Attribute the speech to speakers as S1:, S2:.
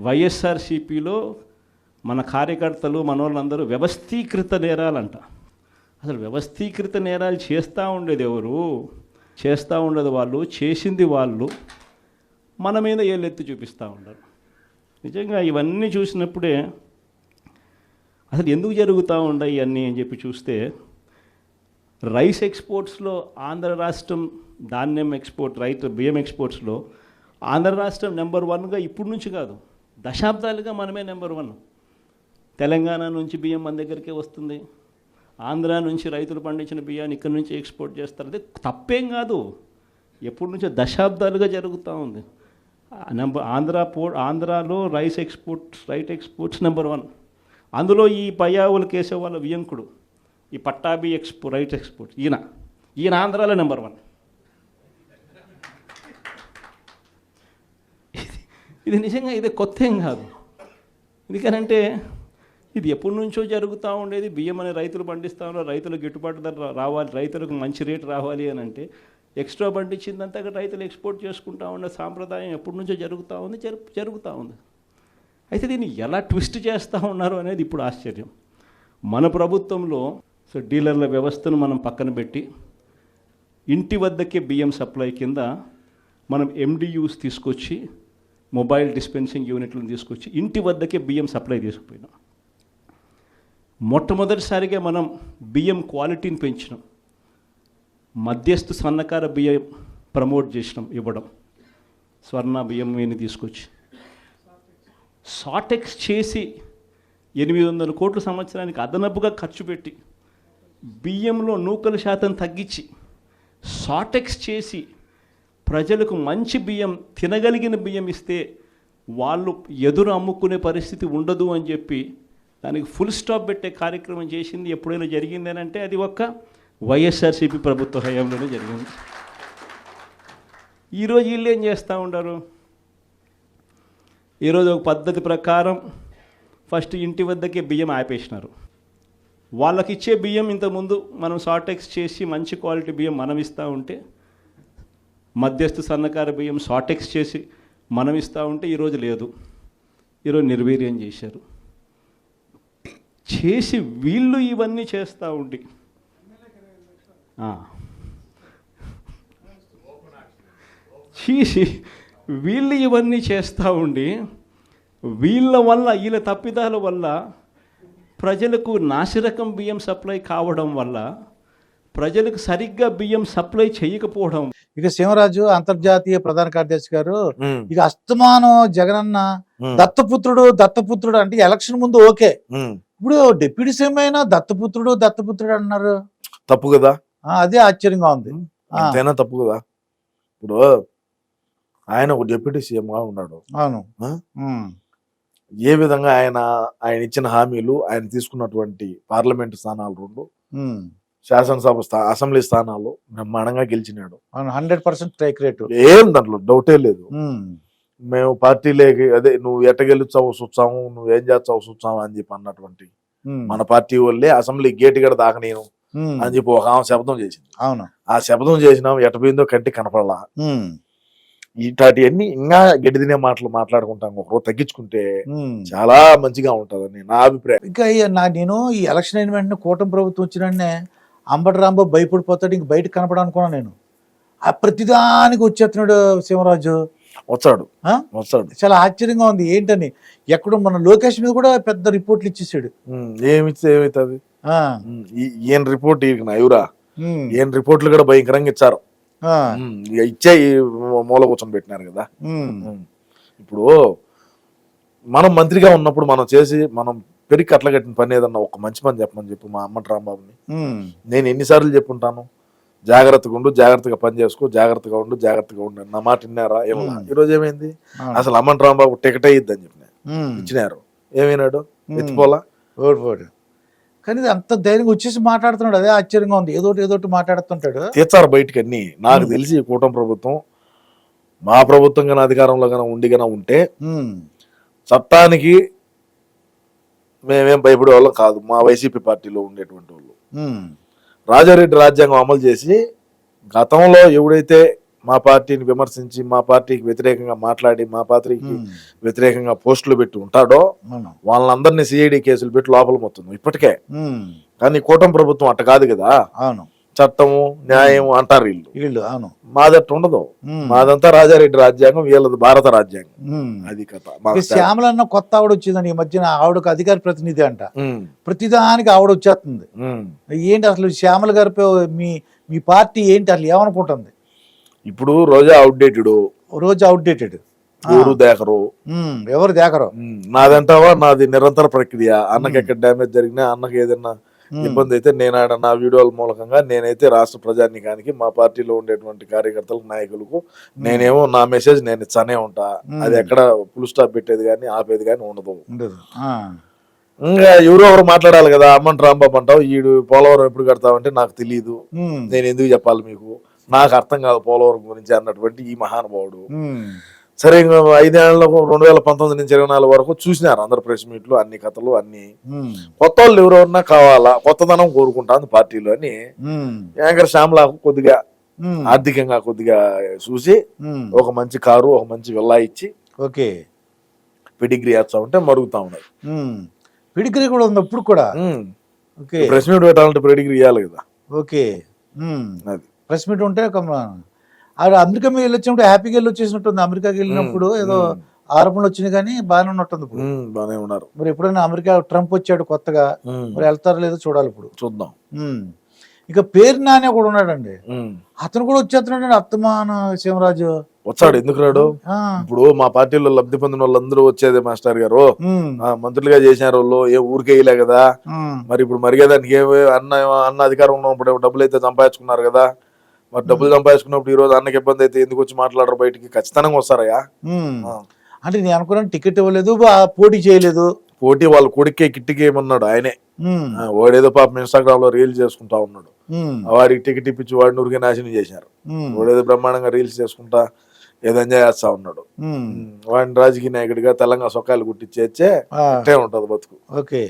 S1: వైఎస్ఆర్సీపీలో మన కార్యకర్తలు మనోళ్ళందరూ వ్యవస్థీకృత నేరాలంట. అసలు వ్యవస్థీకృత నేరాలు చేస్తూ ఉండేది ఎవరు? చేస్తూ ఉండేది వాళ్ళు చేసింది వాళ్ళు మన మీద ఏళ్ళెత్తి చూపిస్తూ ఉండరు. నిజంగా ఇవన్నీ చూసినప్పుడే అసలు ఎందుకు జరుగుతూ ఉండయి అన్నీ అని చెప్పి చూస్తే రైస్ ఎక్స్పోర్ట్స్లో ఆంధ్ర రాష్ట్రం ధాన్యం ఎక్స్పోర్ట్ రైతు బియ్యం ఎక్స్పోర్ట్స్లో ఆంధ్ర రాష్ట్రం నెంబర్ వన్గా ఇప్పుడు నుంచి కాదు. దశాబ్దాలుగా మనమే నెంబర్ వన్. తెలంగాణ నుంచి బియ్యం మన దగ్గరికే వస్తుంది. ఆంధ్ర నుంచి రైతులు పండించిన బియ్యాన్ని ఇక్కడి నుంచి ఎక్స్పోర్ట్ చేస్తారు. అదే తప్పేం కాదు. ఎప్పటి నుంచో దశాబ్దాలుగా జరుగుతూ ఉంది. నెంబర్ ఆంధ్ర పో ఆంధ్రాలో rice exports right exports number one. అందులో ఈ పయ్యావులు కేసే వాళ్ళ వియంకుడు. ఈ పట్టాభి ఎక్స్పో రైట్ ఎక్స్పోర్ట్ ఈయన. ఈయన ఆంధ్రాలో నెంబర్ వన్. ఇది- నిజంగా ఇది కొత్త ఏం కాదు. ఎందుకనంటే ఇది ఎప్పటి నుంచో జరుగుతూ ఉండేది. బియ్యం అనే రైతులు పండిస్తా ఉన్నారు. రైతులకు గిట్టుబాటు ధర రావాలి. రైతులకు మంచి రేటు రావాలి అని అంటే ఎక్స్ట్రా పండించిందంతా రైతులు ఎక్స్పోర్ట్ చేసుకుంటా ఉండే సాంప్రదాయం ఎప్పటి నుంచో జరుగుతూ ఉంది జరుపు జరుగుతూ ఉంది. అయితే దీన్ని ఎలా ట్విస్ట్ చేస్తూ ఉన్నారు అనేది ఇప్పుడు ఆశ్చర్యం. మన ప్రభుత్వంలో సో డీలర్ల వ్యవస్థను మనం పక్కన పెట్టి ఇంటి వద్దకే బియ్యం సప్లై కింద మనం ఎండియూస్ తీసుకొచ్చి మొబైల్ డిస్పెన్సింగ్ యూనిట్లను తీసుకొచ్చి ఇంటి వద్దకే బియ్యం సప్లై తీసుకుపోయినాం మొట్టమొదటిసారిగా మనం బియ్యం క్వాలిటీని పెంచినాం. మధ్యస్థు సన్నకార బియ్యం ప్రమోట్ చేసినాం ఇవ్వడం. స్వర్ణ బియ్యం వేని తీసుకొచ్చి. షార్టెక్స్ చేసి ఎనిమిది వందల కోట్ల సంవత్సరానికి అదనపుగా ఖర్చు పెట్టి బియ్యంలో నూకల శాతం తగ్గించి షార్టెక్స్ చేసి ప్రజలకు మంచి బియ్యం తినగలిగిన బియ్యం ఇస్తే వాళ్ళు ఎదురు అమ్ముకునే పరిస్థితి ఉండదు అని చెప్పి దానికి ఫుల్ స్టాప్ పెట్టే కార్యక్రమం చేసింది ఎప్పుడైనా జరిగిందేనంటే అది ఒక్క వైఎస్ఆర్సీపీ ప్రభుత్వ హయాంలోనే జరిగింది. ఈరోజు వీళ్ళు ఏం చేస్తూ ఉంటారు ఈరోజు ఒక పద్ధతి ప్రకారం ఫస్ట్ ఇంటి వద్దకే బియ్యం ఆపేసినారు. వాళ్ళకి ఇచ్చే బియ్యం ఇంతకుముందు మనం షార్టెక్స్ చేసి మంచి క్వాలిటీ బియ్యం మనం ఇస్తూ ఉంటే మధ్యస్థ సన్నకార బియ్యం షార్టెక్స్ చేసి మనం ఇస్తూ ఉంటే ఈరోజు లేదు. ఈరోజు నిర్వీర్యం చేశారు. చేసి వీళ్ళు ఇవన్నీ చేస్తూ ఉండి. చేసి వీళ్ళు ఇవన్నీ చేస్తూ ఉండి వీళ్ళ వల్ల వీళ్ళ తప్పిదాల వల్ల ప్రజలకు నాసిరకం బియ్యం సప్లై కావడం వల్ల ప్రజలకు సరిగ్గా బియ్యం సప్లై చేయకపోవడం.
S2: ఇక సింహరాజు అంతర్జాతీయ ప్రధాన కార్యదర్శి గారు ఇక అస్తమానం జగనన్న దత్తపుత్రుడు దత్తపుత్రుడు అంటే ఎలక్షన్ ముందు ఓకే. ఇప్పుడు డిప్యూటీ సీఎం అయినా దత్తపుత్రుడు దత్తపుత్రుడు అన్నారు.
S3: తప్పు కదా.
S2: ఆ, అదే ఆశ్చర్యంగా ఉంది.
S3: అంతైనా తప్పు కదా. ఇప్పుడు ఆయన ఒక డిప్యూటీ సీఎం గా ఉన్నాడు.
S2: అవును.
S3: ఏ విధంగా ఆయన ఆయన ఇచ్చిన హామీలు ఆయన తీసుకున్నటువంటి పార్లమెంట్ స్థానాలు రెండు. శాసనసభ స్థా అసెంబ్లీ స్థానాలు బ్రహ్మాండంగా గెలిచినాడు.
S2: Hundred percent strike rate.
S3: ఏం దాంట్లో డౌటే లేదు. మేము పార్టీలేకి అదే నువ్వు ఎట్ట గెలుచావు చూచాము నువ్వు ఏం చేస్తావు చూచాము అని చెప్పి అన్నటువంటి మన పార్టీ వాళ్ళే అసెంబ్లీ గేట్ గడ దాకా నేను అని చెప్పి ఒక ఆమె శబ్దం చేసింది.
S2: అవును.
S3: ఆ శబ్దం చేసినాం ఎట పోయిందో కంటికి కనపడలా. ఇట్లాంటివన్నీ ఇంకా గడ్డి తినే మాటలు మాట్లాడుకుంటాం ఒకరోజు తగ్గించుకుంటే. చాలా మంచిగా ఉంటదని నా అభిప్రాయం.
S2: ఇంకా నా నేను ఈ ఎలక్షన్ అయిన వెంటనే కూటమి ప్రభుత్వం వచ్చిన అంబటి రాంబాబు భయపడిపోతాడు ఇంక బయట కనపడ అనుకున్నాను నేను. ఆ ప్రతిదానికి వచ్చేస్తున్నాడు సింహరాజు.
S3: వచ్చాడు? వచ్చాడు
S2: చాలా ఆశ్చర్యంగా ఉంది. ఏంటని? ఎక్కడో మన లోకేష్ మీద కూడా పెద్ద రిపోర్ట్లు ఇచ్చేసాడు.
S3: ఏమిస్తే ఏమవుతుంది ఈయన రిపోర్ట్
S2: ఉమ్,
S3: ఈయన రిపోర్ట్లు కూడా భయంకరంగా ఇచ్చారు. ఇచ్చే మూల కూర్చొని పెట్టినారు కదా. ఇప్పుడు మనం మంత్రిగా ఉన్నప్పుడు మనం చేసి మనం పెరిగి కట్టగట్టిన పని ఏదన్నా ఒక మంచి పని చెప్పమని చెప్పు మా అమ్మటి రాంబాబుని. నేను ఎన్నిసార్లు చెప్పుంటాను జాగ్రత్తగా ఉండు జాగ్రత్తగా పని చేసుకో జాగ్రత్తగా ఉండు జాగ్రత్తగా ఉండు అని. నా మాట విన్నారా? ఏమన్నా. ఈరోజు ఏమైంది? అసలు అమ్మటి రాంబాబు టికెట్ అయ్యిద్దని చెప్పిన
S2: ఉమ్,
S3: ఇచ్చినారు. ఏమైనాడు. ఎత్తిపోలా?
S2: ఓడిపోయాడు కానీ అంత ధైర్యంగా వచ్చేసి మాట్లాడుతున్నాడు. అదే ఆశ్చర్యంగా ఉంది. ఏదోటి ఏదోటి మాట్లాడుతుంటాడు.
S3: తీర్చారు బయటికి అన్ని నాకు. తెలిసి కూటమి ప్రభుత్వం మా ప్రభుత్వం కన్నా అధికారంలో కన్నా ఉండి కన్నా ఉంటే చట్టానికి మేమేం భయపడే వాళ్ళం కాదు. మా వైసీపీ పార్టీలో ఉండేటువంటి వాళ్ళు. రాజారెడ్డి రాజ్యాంగం అమలు చేసి గతంలో ఎవడైతే మా పార్టీని విమర్శించి మా పార్టీకి వ్యతిరేకంగా మాట్లాడి మా పార్టీకి వ్యతిరేకంగా పోస్టులు పెట్టి ఉంటాడో వాళ్ళందరినీ సిఐడి కేసులు పెట్టి లోపల మొత్తం. ఇప్పటికే. కానీ కూటమి ప్రభుత్వం అట్ట కాదు కదా.
S2: అవును.
S3: చట్టము న్యాయం అంటారు వీళ్ళు.
S2: వీళ్ళు అవును.
S3: మాదట్టు ఉండదు. మాదంతా రాజారెడ్డి రాజ్యాంగం వీళ్ళది భారత రాజ్యాంగం. అది కథ
S2: ఇక
S3: మాకు
S2: శ్యామల అన్న కొత్త ఆవిడ వచ్చిందని ఈ మధ్యన ఆవిడకు అధికార ప్రతినిధి అంట. ప్రతిదానికి ఆవిడ వచ్చేస్తుంది. ఏంటి అసలు శ్యామల గారిపై మీ మీ పార్టీ ఏంటి అసలు ఏమనుకుంటుంది?
S3: ఇప్పుడు రోజా అవుట్డేటెడ్
S2: రోజు అవుట్డేటెడ్
S3: ఊరు దేకరు.
S2: ఎవరు దేకరు?
S3: నాదంటావా నాది నిరంతర ప్రక్రియ. అన్నకి ఎక్కడ డ్యామేజ్ జరిగినా అన్నకి ఏదైనా ఇబ్బంది అయితే నేను ఆడ నా వీడియోల మూలకంగా నేనైతే రాష్ట్ర ప్రజానికానికి మా పార్టీలో ఉండేటువంటి కార్యకర్తలకు నాయకులకు నేనేమో నా మెసేజ్ నేను ఇచ్చానే ఉంటా. అది ఎక్కడ ఫుల్ స్టాప్ పెట్టేది కానీ ఆపేది కానీ ఉండదు. ఇంకా ఎవరో ఒకరు మాట్లాడాలి కదా అమ్మంట రాంబాబు అంటావు ఈడు పోలవరం ఎప్పుడు కడతావంటే నాకు తెలియదు నేను ఎందుకు చెప్పాలి మీకు? నాకు అర్థం కాదు పోలవరం గురించి అన్నటువంటి ఈ మహానుభావుడు. సరే ఇంకా ఐదేళ్ళకు రెండు వేల పంతొమ్మిది నుంచి ఇరవై నాలుగు వరకు చూసినారు అందరు ప్రెస్ మీట్లు అన్ని కథలు అన్ని. కొత్త వాళ్ళు ఎవరన్నా కావాలా కొత్తదనం కోరుకుంటాను పార్టీలో అని యాంకర్ శ్యామలకు కొద్దిగా ఆర్థికంగా కొద్దిగా చూసి ఒక మంచి కారు ఒక మంచి విల్లా ఇచ్చి
S2: ఓకే.
S3: పెడిగ్రీ వేస్తా ఉంటే మరుగుతా ఉన్నాయి.
S2: ఉమ్, పిడికిరి కూడా ఉంది అప్పుడు కూడా ఓకే.
S3: ప్రెస్ మీట్ పెట్టాలంటే పెడిగ్రీ ఇవ్వాలి కదా.
S2: ఓకే.
S3: అది.
S2: ప్రెస్ మీట్ ఉంటే ఆవిడ అమెరికా మీద వెళ్ళొచ్చినప్పుడు హ్యాపీగా వెళ్ళి వచ్చేసినట్టుంది అమెరికాకి వెళ్ళినప్పుడు ఏదో ఆరోపణలు వచ్చినాయి కానీ బాగానే ఉన్నట్టుంది ఇప్పుడు.
S3: బాగానే ఉన్నారు.
S2: మరి ఎప్పుడైనా అమెరికా ట్రంప్ వచ్చాడు కొత్తగా మరి వెళ్తారో లేదో చూడాలి ఇప్పుడు.
S3: చూద్దాం.
S2: ఇక పేరు నాని కూడా ఉన్నాడండి. అతను కూడా వచ్చేస్తున్నాడు అత్తమాన శివరాజు.
S3: వచ్చాడు ఎందుకు రాడు? ఇప్పుడు మా పార్టీలో లబ్ధి పొందిన వాళ్ళందరూ వచ్చేదే మాస్టర్ గారు. మంత్రులుగా చేసినారు వాళ్ళు ఏ ఊరికే వేయలే కదా. మరి ఇప్పుడు మరిగేదానికి ఏ అన్న అన్న అధికారం ఉన్నప్పుడు డబ్బులు అయితే సంపాదించుకున్నారు కదా. మరి డబ్బులు సంపాదించుకున్నప్పుడు ఈ రోజు అన్నకి ఇబ్బంది అయితే ఎందుకు వచ్చి మాట్లాడరు బయటికి? ఖచ్చితంగా వస్తారయ్యా.
S2: అంటే నేను అనుకున్నాను టికెట్ ఇవ్వలేదు పోటీ చేయలేదు.
S3: పోటీ వాళ్ళ కొడుకే కిట్టికి ఏమన్నాడు ఆయనే. వాడేదో పాపం ఇన్స్టాగ్రామ్లో రీల్స్ చేసుకుంటా ఉన్నాడు. వాడికి టికెట్ ఇప్పించి వాడిని ఊరికే నాశనం చేశారు. వాడేదో బ్రహ్మాండంగా రీల్స్ చేసుకుంటా ఏదో ఎంజాయ్ చేస్తా ఉన్నాడు. వాడిని రాజకీయ నాయకుడిగా తెలంగాణ సొక్కాలు కుట్టించేచ్చే
S2: ఆ,
S3: అట్టే ఉంటది బతుకు.
S2: ఓకే.